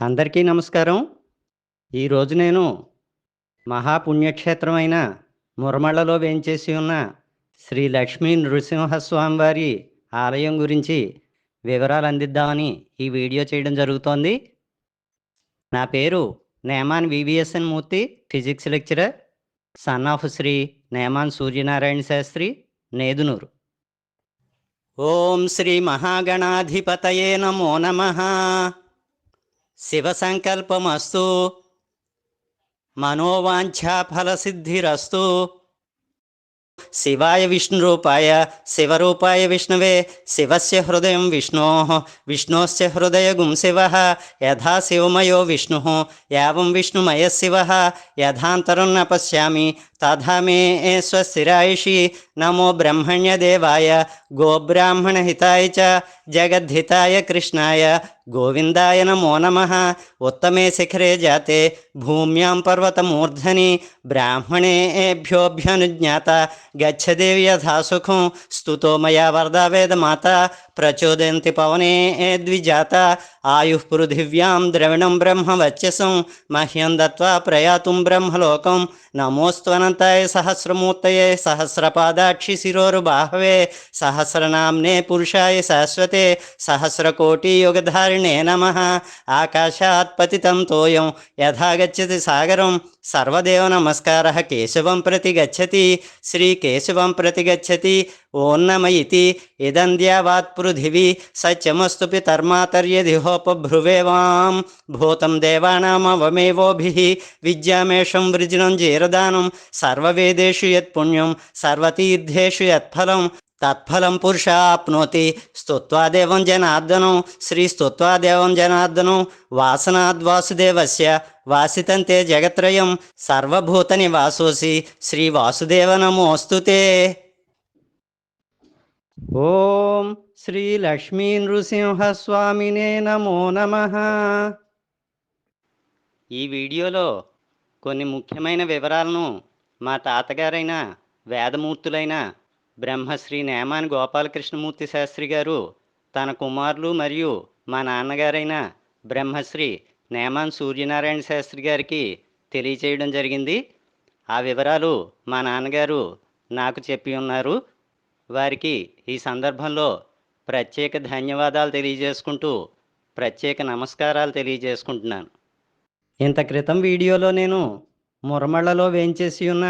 అందరికీ నమస్కారం. ఈరోజు నేను మహాపుణ్యక్షేత్రమైన మురమళ్ళలో వేంచేసి ఉన్న శ్రీ లక్ష్మీ నృసింహస్వామి వారి ఆలయం గురించి వివరాలు అందిద్దామని ఈ వీడియో చేయడం జరుగుతోంది. నా పేరు Neman V V S N Murthy physics lecturer. Son of Shri Neman Suryanarayana Sastry Nedunuru. ఓం శ్రీ మహాగణాధిపతయే నమో నమః. శివసంకల్పమస్తు. మనోవాంఛాఫలసిద్ధిరస్తు. శివాయ విష్ణురూపాయ శివరూపాయ విష్ణవే శివస్య హృదయం విష్ణో విష్ణోస్య హృదయగుం శివ యథా శివమయో విష్ణు యావం విష్ణుమయ శివ యథాంతరం న పశ్యామి తథా మే స్వస్థిరాయుషి నమో బ్రహ్మణ్యదేవాయ గోబ్రాహ్మణహితాయ చ జగద్ధితాయ కృష్ణాయ గోవిందాయ నమో నమ ఉత్తమే శిఖరే జాతే భూమ్యాం పర్వతమూర్ధని బ్రాహ్మణేభ్యోభ్యనుజ్ఞాత గచ్చదేవి యథా సుఖం స్తుతో మయా వరదా వేదమాత ప్రచోదయంతి పవనే ద్విజాత ఆయుః పృథివ్యాం ద్రవిణం బ్రహ్మ వచ్చసం మహ్యం దత్వా ప్రయాతుం బ్రహ్మలోకం నమోస్త్వనంతాయ సహస్రమూర్తయే సహస్రపాదాక్షి శిరోరుబాహవే సహస్రనామ్నే పురుషాయ శాశ్వతే సహస్రకోటియుగధారిణే నమ. ఆకాశాత్ పతితం తోయం యథాగచ్చతి సాగరం సర్వదేవ నమస్కార కేశవం ప్రతి గచ్చతి శ్రీకేశవం ప్రతి గచ్చతి ఓం నమ ఇతి. ద్యావాత్ పృథివీ సత్యమస్తు పితర్మాతర్యదిహోపభ్రువేవాం భూతం దేవానామవమేవోభి విద్యామేషం వృజినం జీరదానం. సర్వవేదేషు యత్పుణ్యం సర్వతీర్థేషు యత్ఫలం తత్ఫలం పురుష ఆప్నోతి స్తుత్వా దేవం జనార్దనం. శ్రీ స్తుత్వా దేవం జనార్దనం. వాసనాద్వాసుదేవస్య వాసితంతే జగత్రయం. సర్వభూత నివాసోసి శ్రీ వాసుదేవ నమోస్తుతే. ఓం శ్రీ లక్ష్మీ నృసింహస్వామినే నమో నమ. ఈ వీడియోలో కొన్ని ముఖ్యమైన వివరాలను మా తాతగారైన వేదమూర్తులైన బ్రహ్మశ్రీ నేమాన్ గోపాలకృష్ణమూర్తి శాస్త్రి గారు తన కుమారులు మరియు మా నాన్నగారైన బ్రహ్మశ్రీ నేమాన్ సూర్యనారాయణ శాస్త్రి గారికి తెలియచేయడం జరిగింది. ఆ వివరాలు మా నాన్నగారు నాకు చెప్పి ఉన్నారు. వారికి ఈ సందర్భంలో ప్రత్యేక ధన్యవాదాలు తెలియజేసుకుంటూ ప్రత్యేక నమస్కారాలు తెలియజేసుకుంటున్నాను. ఇంత క్రితం వీడియోలో నేను మురమళ్ళలో వేయించేసి ఉన్న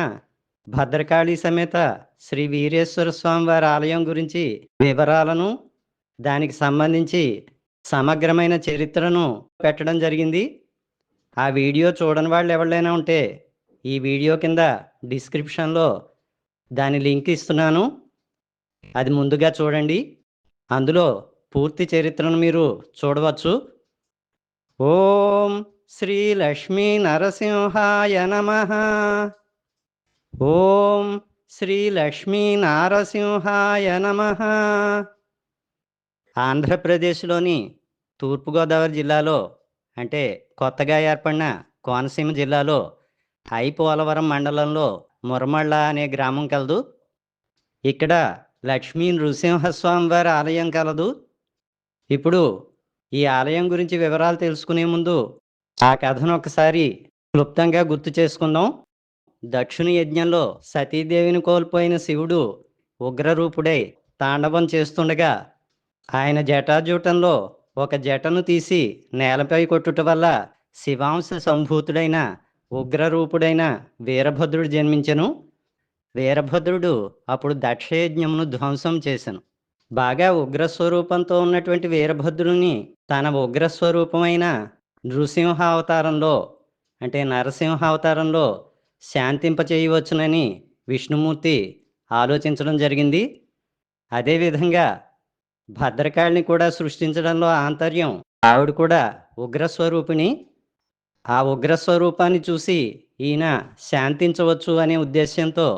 భద్రకాళి సమేత శ్రీ వీరేశ్వర స్వామి వారి ఆలయం గురించి వివరాలను దానికి సంబంధించి సమగ్రమైన చరిత్రను పెట్టడం జరిగింది. ఆ వీడియో చూడని వాళ్ళు ఎవరైనా ఉంటే ఈ వీడియో కింద డిస్క్రిప్షన్లో దాని లింక్ ఇస్తున్నాను. అది ముందుగా చూడండి. అందులో పూర్తి చరిత్రను మీరు చూడవచ్చు. ఓం శ్రీ లక్ష్మీ నరసింహాయ నమ. ఓం శ్రీ లక్ష్మీ నారసింహాయ నమ. ఆంధ్రప్రదేశ్లోని తూర్పుగోదావరి జిల్లాలో అంటే కొత్తగా ఏర్పడిన కోనసీమ జిల్లాలో ఐపోలవరం మండలంలో మురమళ్ళ అనే గ్రామం కలదు. ఇక్కడ లక్ష్మీ నృసింహస్వామి వారి ఆలయం కలదు. ఇప్పుడు ఈ ఆలయం గురించి వివరాలు తెలుసుకునే ముందు ఆ కథను ఒకసారి క్లుప్తంగా గుర్తు చేసుకుందాం. దక్షిణ యజ్ఞంలో సతీదేవిని కోల్పోయిన శివుడు ఉగ్రరూపుడై తాండవం చేస్తుండగా ఆయన జటాజూటంలో ఒక జటను తీసి నేలపై కొట్టుట వల్ల శివాంశ సంభూతుడైన ఉగ్రరూపుడైన వీరభద్రుడు జన్మించను. వీరభద్రుడు అప్పుడు దక్షయజ్ఞమును ధ్వంసం చేశాను బాగా ఉగ్రస్వరూపంతో ఉన్నటువంటి వీరభద్రుని తన ఉగ్రస్వరూపమైన నృసింహ అవతారంలో అంటే నరసింహ అవతారంలో శాంతింపచేయవచ్చునని విష్ణుమూర్తి ఆలోచించడం జరిగింది. అదేవిధంగా భద్రకాళిని కూడా సృష్టించడంలో ఆంతర్యం. ఆవిడ కూడా ఉగ్రస్వరూపిణి. ఆ ఉగ్రస్వరూపాన్ని చూసి ఈయన శాంతించవచ్చు అనే ఉద్దేశ్యంతో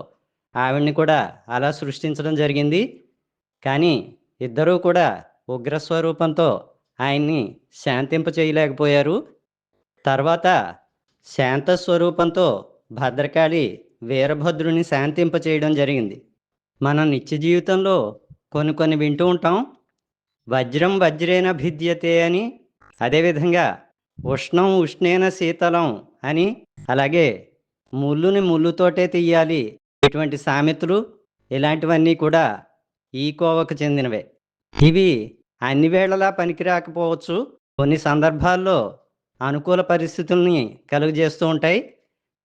ఆవిడ్ని కూడా అలా సృష్టించడం జరిగింది. కానీ ఇద్దరూ కూడా ఉగ్రస్వరూపంతో ఆయన్ని శాంతింప చేయలేకపోయారు. తర్వాత శాంత స్వరూపంతో భద్రకాళి వీరభద్రుని శాంతింప చేయడం జరిగింది. మన నిత్య జీవితంలో కొన్ని కొన్ని వింటూ ఉంటాం. వజ్రం వజ్రేన భిద్యతే అని అదేవిధంగా ఉష్ణం ఉష్ణేన శీతలం అని అలాగే ముళ్ళుని ముళ్ళుతోటే తీయాలి ఇటువంటి సామెతలు ఇలాంటివన్నీ కూడా ఈ కోవకు చెందినవే. ఇవి అన్ని వేళలా పనికిరాకపోవచ్చు కొన్ని సందర్భాల్లో అనుకూల పరిస్థితుల్ని కలుగజేస్తూ ఉంటాయి.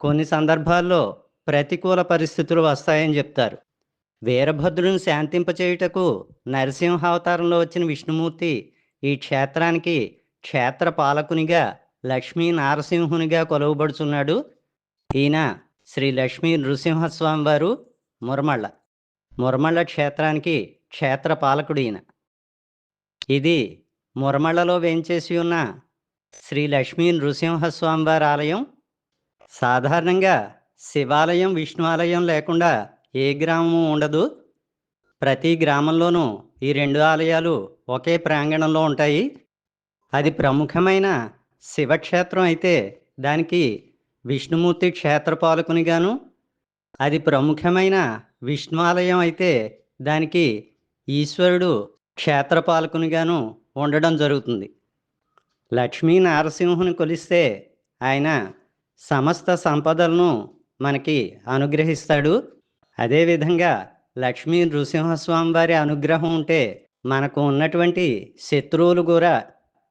కొన్ని సందర్భాల్లో ప్రతికూల పరిస్థితులు వస్తాయని చెప్తారు. వీరభద్రుని శాంతింపచేయుటకు నరసింహావతారంలో వచ్చిన విష్ణుమూర్తి ఈ క్షేత్రానికి క్షేత్ర పాలకునిగా లక్ష్మీ నారసింహునిగా కొలువబడుచున్నాడు. ఈయన శ్రీ లక్ష్మీ నృసింహస్వామి వారు మురమళ్ళ. మురమళ్ళ క్షేత్రానికి క్షేత్ర పాలకుడు ఈయన. ఇది మురమళ్ళలో వేంచేసి ఉన్న శ్రీ లక్ష్మీ నృసింహస్వామి వారి ఆలయం. సాధారణంగా శివాలయం విష్ణు ఆలయం లేకుండా ఏ గ్రామము ఉండదు. ప్రతి గ్రామంలోనూ ఈ రెండు ఆలయాలు ఒకే ప్రాంగణంలో ఉంటాయి. అది ప్రముఖమైన శివక్షేత్రం అయితే దానికి విష్ణుమూర్తి క్షేత్రపాలకునిగాను అది ప్రముఖమైన విష్ణువాలయం అయితే దానికి ఈశ్వరుడు క్షేత్రపాలకునిగాను ఉండడం జరుగుతుంది. లక్ష్మీ నారసింహుని కొలిస్తే ఆయన సమస్త సంపదలను మనకి అనుగ్రహిస్తాడు. అదేవిధంగా లక్ష్మీ నృసింహస్వామి వారి అనుగ్రహం ఉంటే మనకు ఉన్నటువంటి శత్రువులు కూడా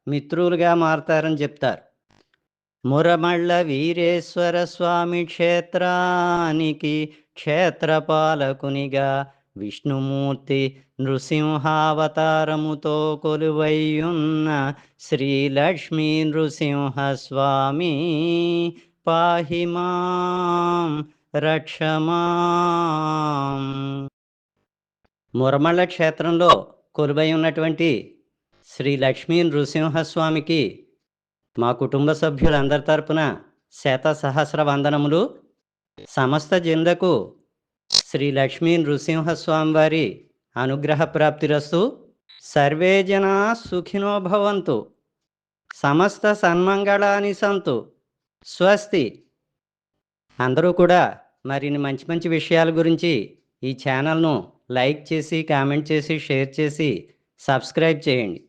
మిత్రులుగా మారతారని చెప్తారు. మురమళ్ళ వీరేశ్వర స్వామి క్షేత్రానికి క్షేత్రపాలకునిగా విష్ణుమూర్తి నృసింహావతారముతో కొలువైయున్న శ్రీ లక్ష్మీ నృసింహస్వామి. పాహి మాం రక్షమాం మురమళ్ళ క్షేత్రంలో కొలువై ఉన్నటువంటి శ్రీ లక్ష్మీ నృసింహస్వామికి మా కుటుంబ సభ్యులందరి తరపున శత సహస్ర వందనములు. సమస్త జిందకు శ్రీ లక్ష్మీ నృసింహస్వామి వారి అనుగ్రహ ప్రాప్తిరస్తు. సర్వే జనా సుఖినో భవంతు. సమస్త సన్మంగళాని సంతు. స్వస్తి. అందరూ కూడా మరిన్ని మంచి మంచి విషయాల గురించి ఈ ఛానల్ను లైక్ చేసి కామెంట్ చేసి షేర్ చేసి సబ్స్క్రైబ్ చేయండి.